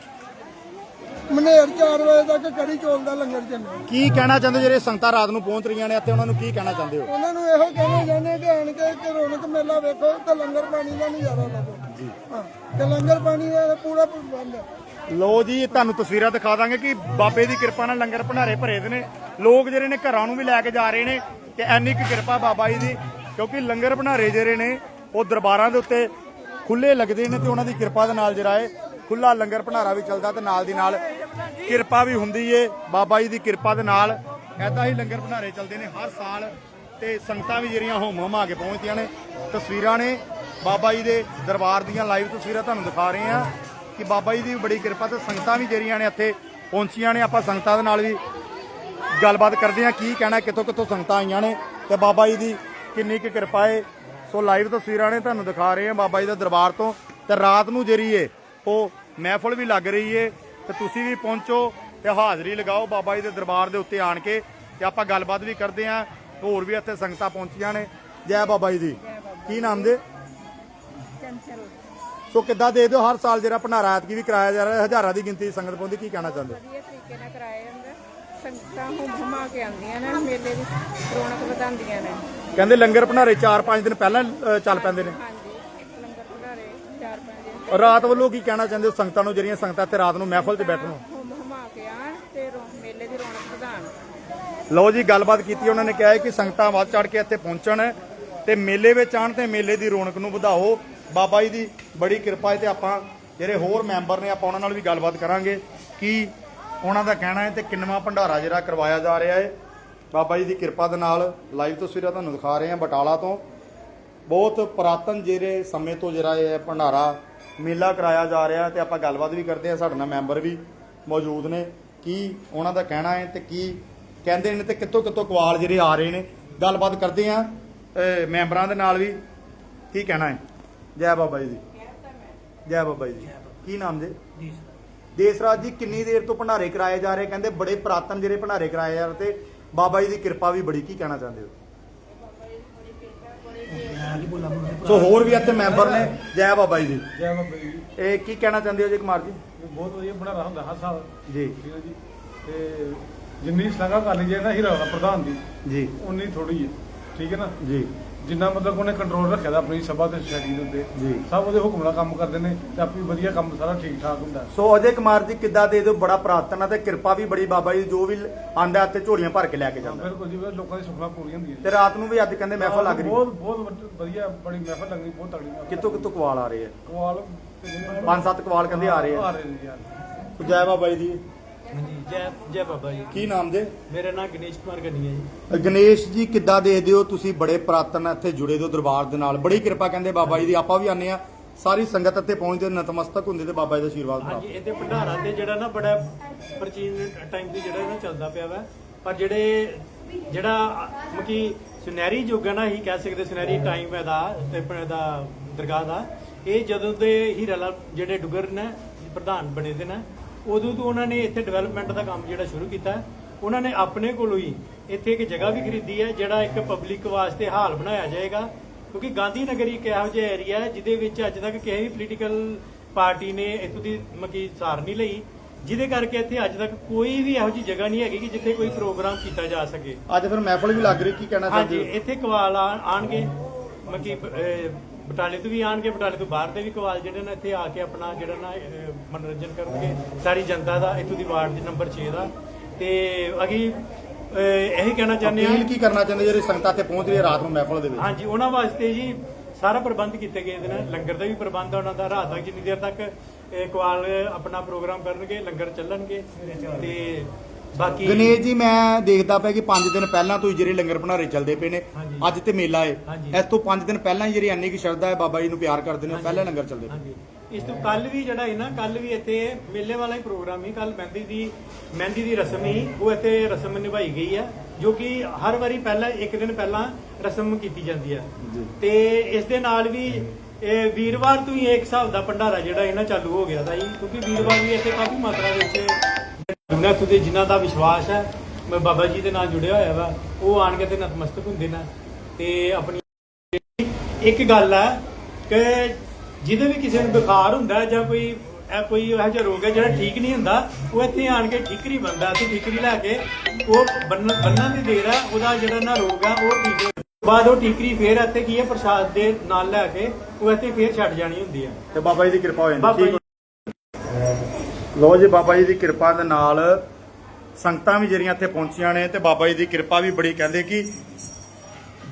ਮਨੇਰ 4 ਵਜੇ ਤੱਕ ਕੜੀ ਚੌਲ ਦਾ ਲੰਗਰ ਚੱਲਿਆ ਕੀ ਕਹਿਣਾ ਚਾਹੁੰਦੇ ਜਿਹੜੇ ਸੰਗਤਾਂ ਰਾਤ ਨੂੰ ਪਹੁੰਚ ਰਹੀਆਂ ਨੇ ਇੱਥੇ ਉਹਨਾਂ ਨੂੰ ਕੀ ਕਹਿਣਾ ਚਾਹੁੰਦੇ ਹੋ? ਉਹਨਾਂ ਨੂੰ ਇਹੋ ਕਹਿਣਾ ਚਾਹੁੰਦੇ ਕਿ ਆਣ ਕੇ ਕਿ ਰੌਣਕ ਮੇਲਾ ਵੇਖੋ ਤੇ ਲੰਗਰ ਪਾਣੀ ਦਾ ਨਜ਼ਾਰਾ ਲਵੋ। ਹਾਂ ਤੇ ਲੰਗਰ ਪਾਣੀ ਦਾ ਪੂਰਾ ਪ੍ਰਬੰਧ ਹੈ। ਲੋ ਜੀ, ਤੁਹਾਨੂੰ ਤਸਵੀਰਾਂ ਦਿਖਾ ਦਾਂਗੇ ਕਿ ਬਾਬੇ ਦੀ ਕਿਰਪਾ ਨਾਲ ਲੰਗਰ ਭੰਡਾਰੇ ਭਰੇ ਦੇ ਨੇ। ਲੋਕ ਜਿਹੜੇ ਨੇ ਘਰਾਂ ਨੂੰ ਵੀ ਲੈ ਕੇ ਜਾ ਰਹੇ ਨੇ ਕਿ ਐਨੀ ਕੁ ਕਿਰਪਾ ਬਾਬਾ ਜੀ ਦੀ, ਕਿਉਂਕਿ ਲੰਗਰ ਭੰਡਾਰੇ ਜਿਹੜੇ ਨੇ, ਉਹ ਦਰਬਾਰਾਂ ਦੇ ਉੱਤੇ ਖੁੱਲੇ ਲੱਗਦੇ ਨੇ ਤੇ ਉਹਨਾਂ ਦੀ ਕਿਰਪਾ ਦੇ ਨਾਲ ਜਿਹੜਾ ਹੈ ਖੁੱਲਾ ਲੰਗਰ ਭੰਡਾਰਾ ਵੀ ਚੱਲਦਾ ਤੇ ਨਾਲ ਦੀ ਨਾਲ ਕਿਰਪਾ ਵੀ ਹੁੰਦੀ ਏ। ਬਾਬਾ ਜੀ ਦੀ ਕਿਰਪਾ ਦੇ ਨਾਲ ਐਦਾਂ ਹੀ ਲੰਗਰ ਭੰਡਾਰੇ ਚੱਲਦੇ ਨੇ ਹਰ ਸਾਲ ਤੇ ਸੰਗਤਾਂ ਵੀ ਜਿਹੜੀਆਂ ਹੋਮ ਹਮਾ ਕੇ ਪਹੁੰਚਦੀਆਂ ਨੇ। ਤਸਵੀਰਾਂ ਨੇ ਬਾਬਾ ਜੀ ਦੇ ਦਰਬਾਰ ਦੀਆਂ ਲਾਈਵ ਤਸਵੀਰਾਂ ਤੁਹਾਨੂੰ ਦਿਖਾ ਰਹੇ ਹਾਂ। ਕਿ ਬਾਬਾ ਜੀ ਦੀ ਬੜੀ ਕਿਰਪਾ ਤੇ ਸੰਗਤਾਂ ਵੀ ਜਿਹੜੀਆਂ ਨੇ ਇੱਥੇ ਪਹੁੰਚੀਆਂ ਨੇ, ਆਪਾਂ ਸੰਗਤਾਂ ਦੇ ਨਾਲ ਵੀ ਗੱਲਬਾਤ ਕਰਦੇ ਹਾਂ, ਕੀ ਕਹਿਣਾ, ਕਿੱਥੋਂ ਕਿੱਥੋਂ ਸੰਗਤਾਂ ਆਈਆਂ ਨੇ ਤੇ ਬਾਬਾ ਜੀ ਦੀ ਕਿੰਨੀ ਕੁ ਕਿਰਪਾ ਹੈ ਸੋ ਲਾਈਵ ਤਸਵੀਰਾਂ ਨੇ ਤੁਹਾਨੂੰ ਦਿਖਾ ਰਹੇ ਹਾਂ ਬਾਬਾ ਜੀ ਦੇ ਦਰਬਾਰ ਤੋਂ ਤੇ ਰਾਤ ਨੂੰ ਜਿਹੜੀ ਏ, ਉਹ ਮਹਿਫਲ ਵੀ ਲੱਗ ਰਹੀ ਏ। ਤੇ ਤੁਸੀਂ ਵੀ ਪਹੁੰਚੋ ਤੇ ਹਾਜ਼ਰੀ ਲਗਾਓ ਬਾਬਾ ਜੀ ਦੇ ਦਰਬਾਰ ਦੇ ਉੱਤੇ ਆਣ ਕੇ ਤੇ ਆਪਾਂ ਗੱਲਬਾਤ ਵੀ ਕਰਦੇ ਹਾਂ। ਹੋਰ ਵੀ ਇੱਥੇ ਸੰਗਤਾਂ ਪਹੁੰਚੀਆਂ ਨੇ। ਜੈ ਬਾਬਾ ਜੀ ਦੀ। ਕੀ ਨਾਮ ਦੇ ਸੋ ਕਿੱਦਾਂ ਦੇ ਦਿਓ ਹਰ ਸਾਲ ਜਿਹੜਾ ਭੰਡਾਰਾ ਐਤਕੀ ਵੀ ਕਰਾਇਆ ਜਾ ਰਿਹਾ ਹਜ਼ਾਰਾਂ ਦੀ ਗਿਣਤੀ ਸੰਗਤ ਪਹੁੰਚਦੀ ਕੀ ਕਹਿਣਾ ਚਾਹੁੰਦੇ? ਵਧੀਆ ਤਰੀਕੇ ਨਾਲ ਕਰਾਇਆ ਜਾਂਦਾ। ਸੰਗਤਾਂ ਹੁਮ ਹੁਮਾ ਕੇ ਆਉਂਦੀਆਂ ਨੇ ਮੇਲੇ ਦੀ ਰੌਣਕ ਵਧਾਉਂਦੀਆਂ ਨੇ। ਕਹਿੰਦੇ ਲੰਗਰ ਭੰਡਾਰੇ 4-5 ਦਿਨ ਪਹਿਲਾਂ ਅ, ਚੱਲ ਪੈਂਦੇ ਨੇ। ਹਾਂਜੀ ਲੰਗਰ ਭੰਡਾਰੇ ਚਾਰ ਪੰਜ ਦਿਨ ਰਾਤ ਵੱਲੋਂ ਕੀ ਕਹਿਣਾ ਚਾਹੁੰਦੇ ਹੋ ਸੰਗਤਾਂ ਨੂੰ ਜਿਹੜੀਆਂ ਸੰਗਤਾਂ ਤੇ ਰਾਤ ਨੂੰ ਮਹਿਫਲ 'ਚ ਬੈਠਣ ਹੁਮ ਹੁਮਾ ਕੇ ਆਣ ਤੇ ਰੌ- ਮੇਲੇ ਦੀ ਰੌਣਕ ਵਧਾਉਣ। ਲਓ ਜੀ ਗੱਲਬਾਤ ਕੀਤੀ ਉਹਨਾਂ ਨੇ ਕਿਹਾ ਹੈ ਕਿ ਸੰਗਤਾਂ ਵੱਧ ਚੜ ਕੇ ਇੱਥੇ ਪਹੁੰਚਣ ਤੇ ਮੇਲੇ ਵਿੱਚ ਆਣ ਤੇ ਮੇਲੇ ਦੀ ਰੌਣਕ ਨੂੰ ਵਧਾਓ। ਬਾਬਾ ਜੀ ਦੀ ਬੜੀ ਕਿਰਪਾ ਹੈ ਤੇ ਆਪਾਂ ਜਿਹੜੇ ਹੋਰ ਮੈਂਬਰ ਨੇ, ਆਪਾਂ ਉਹਨਾਂ ਨਾਲ ਵੀ ਗੱਲਬਾਤ ਕਰਾਂਗੇ ਕਿ ਉਹਨਾਂ ਦਾ ਕਹਿਣਾ ਹੈ ਤੇ ਕਿੰਨਵਾਂ ਭੰਡਾਰਾ ਜਿਹੜਾ ਕਰਵਾਇਆ ਜਾ ਰਿਹਾ ਹੈ। ਬਾਬਾ ਜੀ ਦੀ ਕਿਰਪਾ ਦੇ ਨਾਲ ਲਾਈਵ ਤਸਵੀਰਾਂ ਤੁਹਾਨੂੰ ਦਿਖਾ ਰਹੇ ਹਾਂ ਬਟਾਲਾ ਤੋਂ। ਬਹੁਤ ਪੁਰਾਤਨ ਜਿਹੜੇ ਸਮੇਂ ਤੋਂ ਜਿਹੜਾ ਇਹ ਭੰਡਾਰਾ ਮੇਲਾ ਕਰਾਇਆ ਜਾ ਰਿਹਾ ਤੇ ਆਪਾਂ ਗੱਲਬਾਤ ਵੀ ਕਰਦੇ ਹਾਂ, ਸਾਡੇ ਨਾਲ ਮੈਂਬਰ ਵੀ ਮੌਜੂਦ ਨੇ। ਕੀ ਉਹਨਾਂ ਦਾ ਕਹਿਣਾ ਹੈ ਤੇ ਕੀ ਕਹਿੰਦੇ ਨੇ ਤੇ ਕਿੱਥੋਂ ਕਿੱਥੋਂ ਕਵਾਲ ਜਿਹੜੇ ਆ ਰਹੇ ਨੇ, ਗੱਲਬਾਤ ਕਰਦੇ ਹਾਂ ਮੈਂਬਰਾਂ ਦੇ ਨਾਲ ਵੀ ਕੀ ਕਹਿਣਾ ਹੈ। ਜੈ ਬਾਬਾ ਜੀ ਦੀ। ਜੈ ਬਾਬਾ ਜੀ ਦੀ। ਕੀ ਨਾਮ ਜੀ? ਦੇਸਰਾਜ ਜੀ ਕਿੰਨੀ ਦੇਰ ਤੋਂ ਭੰਡਾਰੇ ਕਰਾਏ ਜਾ ਰਹੇ? ਕਹਿੰਦੇ ਬੜੇ ਪੁਰਾਤਨ ਜਿਹੜੇ ਭੰਡਾਰੇ ਕਰਾਏ ਜਾ ਰਹੇ ਤੇ ਬਾਬਾ ਜੀ ਦੀ ਕਿਰਪਾ ਵੀ ਬੜੀ। ਕੀ ਕਹਿਣਾ ਚਾਹੁੰਦੇ ਹੋ? ਸੋ ਹੋਰ ਵੀ ਇੱਥੇ ਮੈਂਬਰ ਨੇ। ਜੈ ਬਾਬਾ ਜੀ ਦੀ। ਜੈ ਬਾਬਾ ਜੀ ਇਹ ਕੀ ਕਹਿਣਾ ਚਾਹੁੰਦੇ ਹੋ ਜੀ ਕੁਮਾਰ ਜੀ? ਇਹ ਬਹੁਤ ਵਧੀਆ ਬਣਾਰਾ ਹੁੰਦਾ ਹਰ ਸਾਲ। ਜੀ। ਠੀਕ ਹੈ ਜੀ। ਤੇ ਜਿੰਨੀ ਸ਼ਲਾਘਾ ਕਰ ਲਈ ਜਾਏ ਨਾ ਹੀਰਾ ਵਾਲਾ ਪ੍ਰਧਾਨ ਦੀ ਜੀ। ਉਨੀ ਥੋੜੀ ਹੈ ਠੀਕ ਹੈ ਨਾ? ਜੀ। ਜਿੰਨਾ ਮਤਲਬ ਉਹਨੇ ਕੰਟਰੋਲ ਰੱਖਿਆ ਦਾ ਆਪਣੀ ਸਭਾ ਤੇ ਸੋਸਾਇਟੀ ਦੇ ਉੱਤੇ। ਜੀ। ਸਭ ਉਹਦੇ ਹੁਕਮ ਨਾਲ ਕੰਮ ਕਰਦੇ ਨੇ ਤੇ ਆਪਣੀ ਵਧੀਆ ਕੰਮ ਸਾਰਾ ਠੀਕ ਠਾਕ ਹੁੰਦਾ। ਸੋ ਅਜੇ ਕੁਮਾਰ ਜੀ ਕਿੱਦਾਂ ਦੇ ਦਿਓ ਬੜਾ ਪ੍ਰਾਰਥਨਾ ਤੇ ਕਿਰਪਾ ਵੀ ਬੜੀ ਬਾਬਾ ਜੀ ਜੋ ਵੀ ਆਂਦਾ ਇੱਥੇ ਝੋਲੀਆਂ ਭਰ ਕੇ ਲੈ ਕੇ ਜਾਂਦਾ। ਬਿਲਕੁਲ ਜੀ ਬਿਲਕੁਲ ਲੋਕਾਂ ਦੀ ਸੁਖਨਾ ਪੂਰੀ ਹੁੰਦੀ ਹੈ ਤੇ ਰਾਤ ਨੂੰ ਵੀ ਅੱਜ ਕਹਿੰਦੇ ਮਹਿਫਲ ਲੱਗ ਰਹੀ। ਬਹੁਤ ਬਹੁਤ ਵੱਡ- ਵਧੀਆ ਬੜੀ ਮਹਿਫਲ ਲੱਗਣੀ ਬਹੁਤ ਤਗੜੀ ਮਹਿਫਲ। ਕਿੱਥੋਂ ਕਿੱਥੋਂ ਕਵਾਲ ਆ ਰਹੇ ਆ? ਕਵਾਲ ਪੰਜ ਸੱਤ ਕਵਾਲ ਕਹਿੰਦੇ ਆ ਰਹੇ ਆ। ਆ ਰਹੇ ਨੇ ਯਾਰ ਜੈ ਬਾਬਾ ਜੀ ਦੀ। ਹਾਂਜੀ ਜੈ ਜੈ ਬਾਬਾ ਜੀ। ਕੀ ਨਾਮ ਦੇ ਮੇਰਾ ਨਾਮ ਗਣੇਸ਼ ਕੁਮਾਰ ਗੰਨੀਆ ਜੀ। ਗਣੇਸ਼ ਜੀ ਕਿੱਦਾਂ ਦੇਖਦੇ ਹੋ ਤੁਸੀਂ ਬੜੇ ਪ੍ਰਾਤਨ ਇੱਥੇ ਜੁੜੇ ਹੋ ਦਰਬਾਰ ਦੇ ਨਾਲ। ਬੜੀ ਕਿਰਪਾ ਕਹਿੰਦੇ ਬਾਬਾ ਜੀ ਦੀ। ਆਪਾਂ ਵੀ ਆਨੇ ਆ। ਸਾਰੀ ਸੰਗਤ ਇੱਥੇ ਪਹੁੰਚਦੇ ਨਤਮਸਤਕ ਹੁੰਦੇ ਤੇ ਬਾਬਾ ਜੀ ਦਾ ਆਸ਼ੀਰਵਾਦ ਹਾਂਜੀ ਪ੍ਰਾਪਤ। ਇਹਦੇ ਭੰਡਾਰਾ ਤੇ ਜਿਹੜਾ ਨਾ ਬੜਾ ਪ੍ਰਾਚੀਨ ਟਾਈਮ ਤੇ ਜਿਹੜਾ ਇਹਨਾਂ ਚੱਲਦਾ ਪਿਆ ਵਾ। ਪਰ ਜਿਹੜੇ ਜਿਹੜਾ ਮਕੀ ਸੁਨਹਿਰੀ ਯੁੱਗ ਹੈ ਨਾ ਹੀ ਕਹਿ ਸਕਦੇ ਸੁਨਹਿਰੀ ਟਾਈਮ ਹੈ ਦਾ ਤੇ ਆਪਣੇ ਦਾ ਦਰਗਾਹ ਦਾ ਇਹ ਜਦੋਂ ਦੇ ਹੀਰਾ ਲਾਲ ਜਿਹੜੇ ਡੁਗਰ ਨੇ ਪ੍ਰਧਾਨ ਬਣੇ ਦੇ ਨੇ ਉਦੋਂ ਤੋਂ ਉਹਨਾਂ ਨੇ ਇੱਥੇ ਡਿਵੈਲਪਮੈਂਟ ਦਾ ਕੰਮ ਜਿਹੜਾ ਸ਼ੁਰੂ ਕੀਤਾ ਉਹਨਾਂ ਨੇ ਆਪਣੇ ਕੋਲੋਂ ਹੀ ਇੱਥੇ ਇੱਕ ਜਗ੍ਹਾ ਵੀ ਖਰੀਦੀ ਹੈ ਜਿਹੜਾ ਇੱਕ ਪਬਲਿਕ ਵਾਸਤੇ ਹਾਲ ਬਣਾਇਆ ਜਾਏਗਾ। ਕਿਉਂਕਿ ਗਾਂਧੀ ਨਗਰ ਇੱਕ ਇਹੋ ਜਿਹਾ ਏਰੀਆ ਹੈ ਜਿਹਦੇ ਵਿੱਚ ਅੱਜ ਤੱਕ ਕਿਸੇ ਵੀ ਪੋਲੀਟੀਕਲ ਪਾਰਟੀ ਨੇ ਇੱਥੋਂ ਦੀ ਮਕੀ ਸਾਰ ਨਹੀਂ ਲਈ। ਜਿਹਦੇ ਕਰਕੇ ਇੱਥੇ ਅੱਜ ਤੱਕ ਕੋਈ ਵੀ ਇਹੋ ਜਿਹੀ ਜਗ੍ਹਾ ਨਹੀਂ ਹੈਗੀ ਕਿ ਜਿੱਥੇ ਕੋਈ ਪ੍ਰੋਗਰਾਮ ਕੀਤਾ ਜਾ ਸਕੇ। ਅੱਜ ਫਿਰ ਮਹਿਫਲ ਵੀ ਲੱਗ ਰਹੀ ਕੀ ਕਹਿਣਾ ਹਾਂਜੀ ਚਾਹੁੰਦੇ ਹੋ? ਇੱਥੇ ਕਵਾਲ ਆਣ- ਆਣਗੇ ਮਕੀ ਬਟਾਲੇ ਤੋਂ ਵੀ ਆਣਗੇ ਬਟਾਲੇ ਤੋਂ ਬਾਹਰ ਦੇ ਵੀ ਕਵਾਲ ਜਿਹੜੇ ਨੇ ਇੱਥੇ ਆ ਕੇ ਆਪਣਾ ਜਿਹੜਾ ਨਾ ਅਹ, ਮਨੋਰੰਜਨ ਕਰਨਗੇ। ਸਾਰੀ ਜਨਤਾ ਦਾ ਇੱਥੋਂ ਦੀ ਵਾਰਡ ਦੇ ਨੰਬਰ 6 ਦਾ। ਤੇ ਅਗੀ ਇਹੀ ਕਹਿਣਾ ਚਾਹੁੰਦੇ ਅਪੀਲ ਹਾਂ ਕੀ ਕਰਨਾ ਚਾਹੁੰਦੇ ਜਿਹੜੇ ਸੰਗਤਾਂ ਤੇ ਪਹੁੰਚ ਰਹੀ ਹੈ ਰਾਤ ਨੂੰ ਮਹਿਫਲ ਦੇ ਵਿੱਚ? ਹਾਂਜੀ ਉਹਨਾਂ ਵਾਸਤੇ ਜੀ ਸਾਰਾ ਪ੍ਰਬੰਧ ਕੀਤੇ ਗਏ ਨੇ ਲੰਗਰ ਦਾ ਵੀ ਪ੍ਰਬੰਧ ਆ ਉਹਨਾਂ ਦਾ ਰਾਤ ਤੱਕ ਜਿੰਨੀ ਦੇਰ ਤੱਕ ਇਹ ਕਵਾਲ ਆਪਣਾ ਪ੍ਰੋਗਰਾਮ ਕਰਨਗੇ ਲੰਗਰ ਚੱਲਣਗੇ। ਤੇ ਬਾਕੀ ਗਣੇਸ਼ ਜੀ ਮੈਂ ਦੇਖਦਾ ਪਿਆ ਕਿ 5 ਦਿਨ ਪਹਿਲਾਂ ਤੋਂ ਹੀ ਜਿਹੜੇ ਲੰਗਰ ਭੰਡਾਰੇ ਚੱਲਦੇ ਪਏ ਨੇ ਹਾਂਜੀ। ਅੱਜ ਤੇ ਮੇਲਾ ਹੈ ਹਾਂਜੀ। ਇਸ ਤੋਂ 5 ਦਿਨ ਪਹਿਲਾਂ ਹੀ ਜਿਹੜੀ ਇੰਨੀ ਕੀ ਸ਼ਰਧਾ ਹੈ ਬਾਬਾ ਜੀ ਨੂੰ ਪਿਆਰ ਕਰਦੇ ਨੇ ਪਹਿਲਾਂ ਲੰਗਰ ਚੱਲਦੇ ਪਏ। ਹਾਂਜੀ। ਇਸ ਤੋਂ ਕੱਲ ਵੀ ਜਿਹੜਾ ਹੈ ਨਾ ਕੱਲ ਵੀ ਇੱਥੇ ਮੇਲੇ ਵਾਲਾ ਹੀ ਪ੍ਰੋਗਰਾਮ ਹੀ ਕੱਲ ਮਹਿੰਦੀ ਦੀ ਮਹਿੰਦੀ ਦੀ ਰਸਮ ਹੀ ਉਹ ਇੱਥੇ ਰਸਮ ਨਿਭਾਈ ਗਈ ਹੈ ਜੋ ਕਿ ਹਰ ਵਾਰੀ ਪਹਿਲਾਂ ਇੱਕ ਦਿਨ ਪਹਿਲਾਂ ਰਸਮ ਕੀਤੀ ਜਾਂਦੀ ਹੈ ਤੇ ਇਸ ਦੇ ਨਾਲ ਵੀ ਇਹ ਵੀਰਵਾਰ ਤੋਂ ਹੀ ਇੱਕ ਹਿਸਾਬ ਦਾ ਭੰਡਾਰਾ ਜਿਹੜਾ ਇਹਨਾਂ ਚਾਲੂ ਹੋ ਗਿਆ ਦਾ ਜੀ ਕਿਉਂਕਿ ਵੀਰਵਾਰ ਵੀ ਇੱਥੇ ਕਾਫੀ ਮਾਤਰਾ ਵਿੱਚ ਉਹਨਾਂ ਤੇ ਜਿਨ੍ਹਾਂ ਦਾ ਵਿਸ਼ਵਾਸ ਹੈ ਮੈਂ ਬਾਬਾ ਜੀ ਦੇ ਨਾਲ ਜੁੜਿਆ ਹੋਇਆ ਵਾ ਉਹ ਆਣ ਕੇ ਤੇ ਨਤਮਸਤਕ ਹੁੰਦੇ ਨੇ ਤੇ ਆਪਣੀ ਇੱਕ ਗੱਲ ਹੈ ਕਿ ਜਿਹਦੇ ਵੀ ਕਿਸੇ ਨੂੰ ਬੁਖਾਰ ਹੁੰਦਾ ਜਾਂ ਕੋਈ ਇਹ ਕੋਈ ਇਹੋ ਜਿਹਾ ਰੋਗ ਹੈ ਜਿਹੜਾ ਠੀਕ ਨਹੀਂ ਹੁੰਦਾ ਉਹ ਇੱਥੇ ਆਣ ਕੇ ਠੀਕਰੀ ਬੰਦਾ ਤੇ ਠੀਕਰੀ ਲੈ ਕੇ ਉਹ ਬੰਨ- ਬੰਨਣ ਦੀ ਦੇਰ ਹੈ ਉਹਦਾ ਜਿਹੜਾ ਨਾ ਰੋਗ ਹੈ ਉਹ ਠੀਕ ਹੋ ਬਾਅਦ ਉਹ ਠੀਕਰੀ ਫੇਰ ਇੱਥੇ ਕੀ ਹੈ ਪ੍ਰਸ਼ਾਦ ਦੇ ਨਾਲ ਲੈ ਕੇ ਉਹ ਇੱਥੇ ਫੇਰ ਛੱਡ ਜਾਣੀ ਹੁੰਦੀ ਹੈ ਤੇ ਬਾਬਾ ਜੀ ਦੀ ਕਿਰਪਾ ਹੋ ਜਾਂਦੀ ਠੀਕ ਲੋ ਜੀ, ਬਾਬਾ ਜੀ ਦੀ ਕਿਰਪਾ ਦੇ ਨਾਲ ਸੰਗਤਾਂ ਵੀ ਜਿਹੜੀਆਂ ਇੱਥੇ ਪਹੁੰਚੀਆਂ ਨੇ ਤੇ ਬਾਬਾ ਜੀ ਦੀ ਕਿਰਪਾ ਵੀ ਬੜੀ ਕਹਿੰਦੇ ਕਿ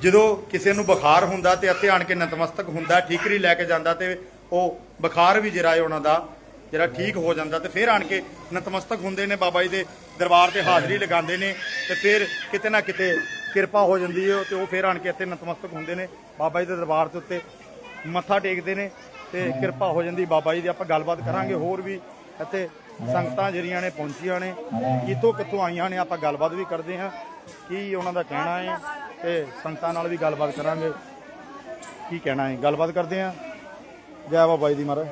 ਜਦੋਂ ਕਿਸੇ ਨੂੰ ਬੁਖਾਰ ਹੁੰਦਾ ਤੇ ਇੱਥੇ ਆਣ ਕੇ ਨਤਮਸਤਕ ਹੁੰਦਾ ਠੀਕਰੀ ਲੈ ਕੇ ਜਾਂਦਾ ਤੇ ਉਹ ਬੁਖਾਰ ਵੀ ਜਿਹੜਾ ਹੈ ਉਹਨਾਂ ਦਾ, ਜਿਹੜਾ ਠੀਕ ਹੋ ਜਾਂਦਾ ਤੇ ਫਿਰ ਆਣ ਕੇ ਨਤਮਸਤਕ ਹੁੰਦੇ ਨੇ, ਬਾਬਾ ਜੀ ਦੇ ਦਰਬਾਰ ਤੇ ਹਾਜ਼ਰੀ ਲਗਾਉਂਦੇ ਨੇ ਤੇ ਫਿਰ ਕਿਤੇ ਨਾ ਕਿਤੇ ਕਿਰਪਾ ਹੋ ਜਾਂਦੀ ਹੈ ਤੇ ਉਹ ਫਿਰ ਆਣ ਕੇ ਇੱਥੇ ਨਤਮਸਤਕ ਹੁੰਦੇ ਨੇ, ਬਾਬਾ ਜੀ ਦੇ ਦਰਬਾਰ ਦੇ ਉੱਤੇ ਮੱਥਾ ਟੇਕਦੇ ਨੇ ਤੇ ਕਿਰਪਾ ਹੋ ਜਾਂਦੀ, ਬਾਬਾ ਜੀ ਦੀ ਆਪਾਂ ਗੱਲਬਾਤ ਕਰਾਂਗੇ, ਹੋਰ ਵੀ ਇੱਥੇ ਸੰਗਤਾਂ ਜਿਹੜੀਆਂ ਨੇ ਪਹੁੰਚੀਆਂ ਨੇ, ਕਿੱਥੋਂ ਕਿੱਥੋਂ ਆਈਆਂ ਨੇ, ਆਪਾਂ ਗੱਲਬਾਤ ਵੀ ਕਰਦੇ ਹਾਂ। ਕੀ ਉਹਨਾਂ ਦਾ ਕਹਿਣਾ ਹੈ ਤੇ ਸੰਗਤਾਂ ਨਾਲ ਵੀ ਗੱਲਬਾਤ ਕਰਾਂਗੇ। ਕੀ ਕਹਿਣਾ ਹੈ? ਗੱਲਬਾਤ ਕਰਦੇ ਹਾਂ। ਜੈ ਬਾਬਾ ਜੀ ਦੀ ਮਹਾਰਾਜ।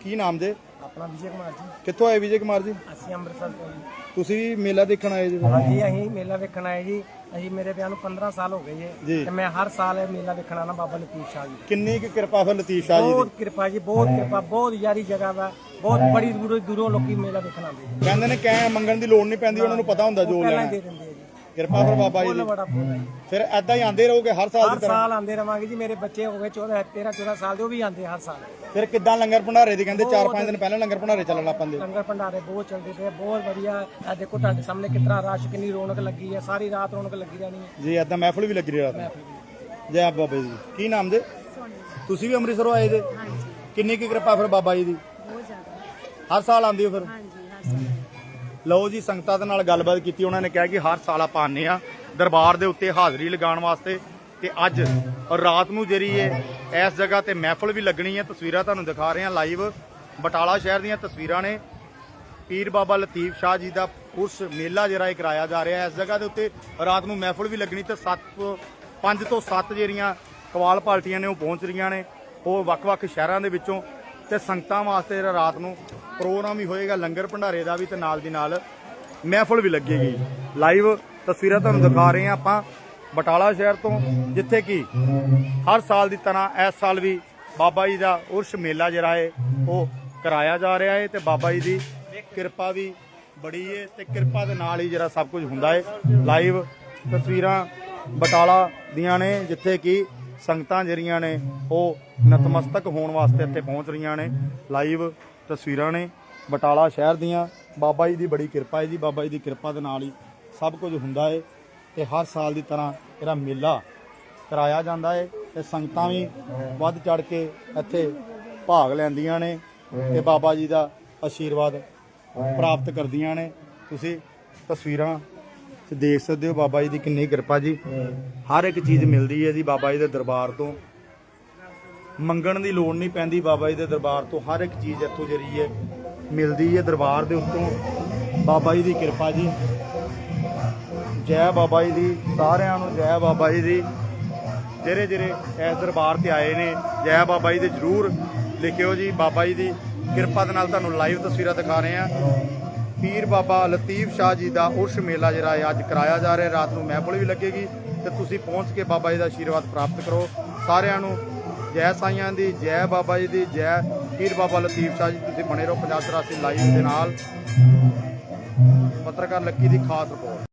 ਕੀ ਨਾਮ ਦੇ? ਆਪਣਾ ਵਿਜੇ ਕੁਮਾਰ ਜੀ। ਕਿੱਥੋਂ ਆਏ ਵਿਜੇ ਕੁਮਾਰ ਜੀ? ਅਸੀਂ ਅੰਮ੍ਰਿਤਸਰ ਤੋਂ ਜੀ। ਤੁਸੀਂ ਮੇਲਾ ਦੇਖਣ ਆਏ ਜੀ? ਹਾਂਜੀ ਅਸੀਂ ਮੇਲਾ ਵੇਖਣ ਆਏ ਜੀ। ਅਸੀਂ ਮੇਰੇ ਵਿਆਹ ਨੂੰ 15 ਸਾਲ ਹੋ ਗਏ ਜੀ। ਤੇ ਮੈਂ ਹਰ ਸਾਲ ਇਹ ਮੇਲਾ ਵੇਖਣ ਆਣਾ ਬਾਬਾ ਲਤੀਫ ਸ਼ਾਹ ਜੀ ਕਿੰਨੀ ਕੁ ਕਿਰਪਾ ਫਿਰ ਲਤੀਫ ਸ਼ਾਹ ਜੀ ਬਹੁਤ ਕਿਰਪਾ ਜੀ ਬਹੁਤ ਕਿਰਪਾ ਬਹੁਤ ਯਾਰੀ ਜਗ੍ਹਾ ਵਾ ਬਹੁਤ ਬੜੀ ਦੂਰੋਂ ਦੂਰੋਂ ਲੋਕੀ ਮੇਲਾ ਵੇਖਣ ਆਉਂਦੇ ਜੀ। ਕਹਿੰਦੇ ਨੇ ਕਹਿ ਮੰਗਣ ਦੀ ਲੋੜ ਨਹੀਂ ਪੈਂਦੀ ਉਹਨਾਂ ਨੂੰ ਪਤਾ ਹੁੰਦਾ ਜੋ ਲੈਣਾ ਹੀ ਦੇ ਦਿੰਦੇ ਆ ਜੀ। ਕਿਰਪਾ ਫਿਰ ਬਾਬਾ ਜੀ ਫੁੱਲ ਦੀ। ਬੜਾ ਫੁੱਲ ਹੈ ਜੀ। ਫਿਰ ਐਦਾਂ ਹੀ ਆਂਦੇ ਰਹੋਗੇ ਹਰ ਸਾਲ ਹਰ ਦੀ ਤਰ੍ਹਾਂ? ਸਾਲ ਆਉਂਦੇ ਰਵਾਂਗੇ ਜੀ ਮੇਰੇ ਬੱਚੇ ਹੋ ਗਏ 14 13 14 ਸਾਲ ਦੇ ਉਹ ਵੀ ਆਉਂਦੇ ਹਰ ਸਾਲ। ਫਿਰ ਕਿੱਦਾਂ ਲੰਗਰ ਭੰਡਾਰੇ ਦੀ ਕਹਿੰਦੇ 4-5 ਦਿਨ ਪਹਿਲਾਂ ਲੰਗਰ ਭੰਡਾਰੇ ਚੱਲਣ ਲੱਗ ਪੈਂਦੇ ਲੰਗਰ ਭੰਡਾਰੇ ਬਹੁਤ ਚੱਲਦੇ ਪਏ ਬਹੁਤ ਵਧੀਆ। ਇਹ ਦੇਖੋ ਤੁਹਾਡੇ ਸਾਹਮਣੇ ਕਿਤਨਾ ਰਸ਼ ਕਿੰਨੀ ਰੌਣਕ ਲੱਗੀ ਹੈ ਸਾਰੀ ਰਾਤ ਰੌਣਕ ਲੱਗੀ ਰਹਿਣੀ ਹੈ ਜੀ ਐਦਾਂ ਮਹਿਫਲ ਵੀ ਲੱਗੀ ਰਹੀ ਰਾਤ ਜੈ ਬਾਬਾ ਜੀ ਕੀ ਨਾਮ ਦੇ? ਤੁਸੀਂ ਵੀ ਅੰਮ੍ਰਿਤਸਰੋਂ ਆਏ ਜੇ? ਕਿੰਨੀ ਕੁ ਕਿਰਪਾ ਫਿਰ ਬਾਬਾ ਜੀ ਦੀ? ਬਹੁਤ ਜ਼ਿਆਦਾ। ਹਰ ਸਾਲ ਆਉਂਦੀ ਹੋ ਫਿਰ? ਲਓ ਜੀ, ਸੰਗਤਾਂ ਦੇ ਨਾਲ ਗੱਲਬਾਤ ਕੀਤੀ, ਉਹਨਾਂ ਨੇ ਕਿਹਾ ਕਿ ਹਰ ਸਾਲ ਆਪਾਂ ਆਉਂਦੇ ਆ ਦਰਬਾਰ ਦੇ ਉੱਤੇ ਹਾਜ਼ਰੀ ਲਗਾਉਣ ਵਾਸਤੇ ਤੇ ਅੱਜ ਰਾਤ ਨੂੰ ਜਿਹੜੀ ਹੈ ਇਸ ਜਗ੍ਹਾ ਤੇ ਮਹਿਫਲ ਵੀ ਲੱਗਣੀ ਹੈ। ਤਸਵੀਰਾਂ ਤੁਹਾਨੂੰ ਦਿਖਾ ਰਹੇ ਹਾਂ ਲਾਈਵ ਬਟਾਲਾ ਸ਼ਹਿਰ ਦੀਆਂ ਤਸਵੀਰਾਂ ਨੇ। ਪੀਰ ਬਾਬਾ ਲਤੀਫ ਸ਼ਾਹ ਜੀ ਦਾ ਪੁਰਸ਼ ਮੇਲਾ ਜਿਹੜਾ ਇਹ ਕਰਾਇਆ ਜਾ ਰਿਹਾ ਇਸ ਜਗ੍ਹਾ ਦੇ ਉੱਤੇ ਰਾਤ ਨੂੰ ਮਹਿਫਲ ਵੀ ਲੱਗਣੀ ਤੇ 7 5 ਤੋਂ 7 ਜਿਹੜੀਆਂ ਕਵਾਲ ਪਾਰਟੀਆਂ ਨੇ ਉਹ ਪਹੁੰਚ ਰਹੀਆਂ ਨੇ। ਉਹ ਵੱਖ-ਵੱਖ ਸ਼ਹਿਰਾਂ ਦੇ ਵਿੱਚੋਂ ਤੇ ਸੰਗਤਾਂ ਵਾਸਤੇ ਜਿਹੜਾ ਰਾਤ ਨੂੰ ਪ੍ਰੋਗਰਾਮ ਵੀ ਹੋਏਗਾ ਲੰਗਰ ਭੰਡਾਰੇ ਦਾ ਵੀ ਤੇ ਨਾਲ ਦੀ ਨਾਲ ਮਹਿਫਲ ਵੀ ਲੱਗੇਗੀ। ਲਾਈਵ ਤਸਵੀਰਾਂ ਤੁਹਾਨੂੰ ਦਿਖਾ ਰਹੇ ਹਾਂ ਆਪਾਂ ਬਟਾਲਾ ਸ਼ਹਿਰ ਤੋਂ, ਜਿੱਥੇ ਕਿ ਹਰ ਸਾਲ ਦੀ ਤਰ੍ਹਾਂ ਇਸ ਸਾਲ ਵੀ ਬਾਬਾ ਜੀ ਦਾ ਉਰਸ਼ ਮੇਲਾ ਜਿਹੜਾ ਹੈ, ਉਹ ਕਰਾਇਆ ਜਾ ਰਿਹਾ ਹੈ ਤੇ ਬਾਬਾ ਜੀ ਦੀ ਕਿਰਪਾ ਵੀ ਬੜੀ ਹੈ ਤੇ ਕਿਰਪਾ ਦੇ ਨਾਲ ਹੀ ਜਿਹੜਾ ਸਭ ਕੁਝ ਹੁੰਦਾ ਹੈ। ਲਾਈਵ ਤਸਵੀਰਾਂ ਬਟਾਲਾ ਦੀਆਂ ਨੇ, ਜਿੱਥੇ ਕਿ ਸੰਗਤਾਂ ਜਿਹੜੀਆਂ ਨੇ, ਉਹ ਨਤਮਸਤਕ ਹੋਣ ਵਾਸਤੇ ਇੱਥੇ ਪਹੁੰਚ ਰਹੀਆਂ ਨੇ। ਲਾਈਵ ਤਸਵੀਰਾਂ ਨੇ। ਬਟਾਲਾ ਸ਼ਹਿਰ ਦੀਆਂ। ਬਾਬਾ ਜੀ ਦੀ ਬੜੀ ਕਿਰਪਾ ਹੈ ਜੀ। ਬਾਬਾ ਜੀ ਦੀ ਕਿਰਪਾ ਦੇ ਨਾਲ ਹੀ ਸਭ ਕੁਝ ਹੁੰਦਾ ਹੈ ਤੇ ਹਰ ਸਾਲ ਦੀ ਤਰ੍ਹਾਂ ਇਹਦਾ ਮੇਲਾ ਕਰਾਇਆ ਜਾਂਦਾ ਹੈ ਤੇ ਸੰਗਤਾਂ ਵੀ ਵੱਧ ਚੜ ਕੇ ਇੱਥੇ ਭਾਗ ਲੈਂਦੀਆਂ ਨੇ ਤੇ ਬਾਬਾ ਜੀ ਦਾ ਆਸ਼ੀਰਵਾਦ ਪ੍ਰਾਪਤ ਕਰਦੀਆਂ ਨੇ। ਤੁਸੀਂ ਤਸਵੀਰਾਂ 'ਚ ਦੇਖ ਸਕਦੇ ਹੋ ਬਾਬਾ ਜੀ ਦੀ ਕਿੰਨੀ ਕਿਰਪਾ ਜੀ। ਹਰ ਇੱਕ ਚੀਜ਼ ਮਿਲਦੀ ਹੈ ਜੀ ਬਾਬਾ ਜੀ ਦੇ ਦਰਬਾਰ ਤੋਂ। ਮੰਗਣ ਦੀ ਲੋੜ ਨਹੀਂ ਪੈਂਦੀ ਬਾਬਾ ਜੀ ਦੇ ਦਰਬਾਰ ਤੋਂ। ਹਰ ਇੱਕ ਚੀਜ਼ ਇੱਥੋਂ ਜਿਹੜੀ ਹੈ, ਮਿਲਦੀ ਹੈ ਦਰਬਾਰ ਦੇ ਉੱਤੋਂ। ਬਾਬਾ ਜੀ ਦੀ ਕਿਰਪਾ ਜੀ। ਜੈ ਬਾਬਾ ਜੀ ਦੀ, ਸਾਰਿਆਂ ਨੂੰ ਜੈ ਬਾਬਾ ਜੀ ਦੀ। ਜਿਹੜੇ ਜਿਹੜੇ ਇਸ ਦਰਬਾਰ ਤੇ ਆਏ ਨੇ, ਜੈ ਬਾਬਾ ਜੀ ਦੇ ਜਰੂਰ ਲਿਖਿਓ ਜੀ। ਬਾਬਾ ਜੀ ਦੀ ਕਿਰਪਾ ਦੇ ਨਾਲ ਤੁਹਾਨੂੰ ਲਾਈਵ ਤਸਵੀਰਾਂ ਦਿਖਾ ਰਹੇ ਹਾਂ। ਪੀਰ ਬਾਬਾ ਲਤੀਫ ਸ਼ਾਹ ਜੀ ਦਾ ਉਰਸ਼ ਮੇਲਾ ਜਿਹੜਾ ਹੈ ਅੱਜ ਕਰਾਇਆ ਜਾ ਰਿਹਾ। ਰਾਤ ਨੂੰ ਮਹਿਫਲ ਵੀ ਲੱਗੇਗੀ ਤੇ ਤੁਸੀਂ ਪਹੁੰਚ ਕੇ ਬਾਬਾ ਜੀ ਦਾ ਆਸ਼ੀਰਵਾਦ ਪ੍ਰਾਪਤ ਕਰੋ। ਸਾਰਿਆਂ ਨੂੰ ਜੈ ਸਾਈਆਂ ਦੀ, ਜੈ ਬਾਬਾ ਜੀ ਦੀ, ਜੈ ਪੀਰ ਬਾਬਾ ਲਤੀਫ ਸ਼ਾਹ ਜੀ। ਤੁਸੀਂ ਬਣੇ ਰਹੋ ਪੰਜਾਬ 84 ਲਾਈਵ ਦੇ ਨਾਲ। ਪੱਤਰਕਾਰ ਲੱਕੀ ਦੀ ਖਾਸ ਰਿਪੋਰਟ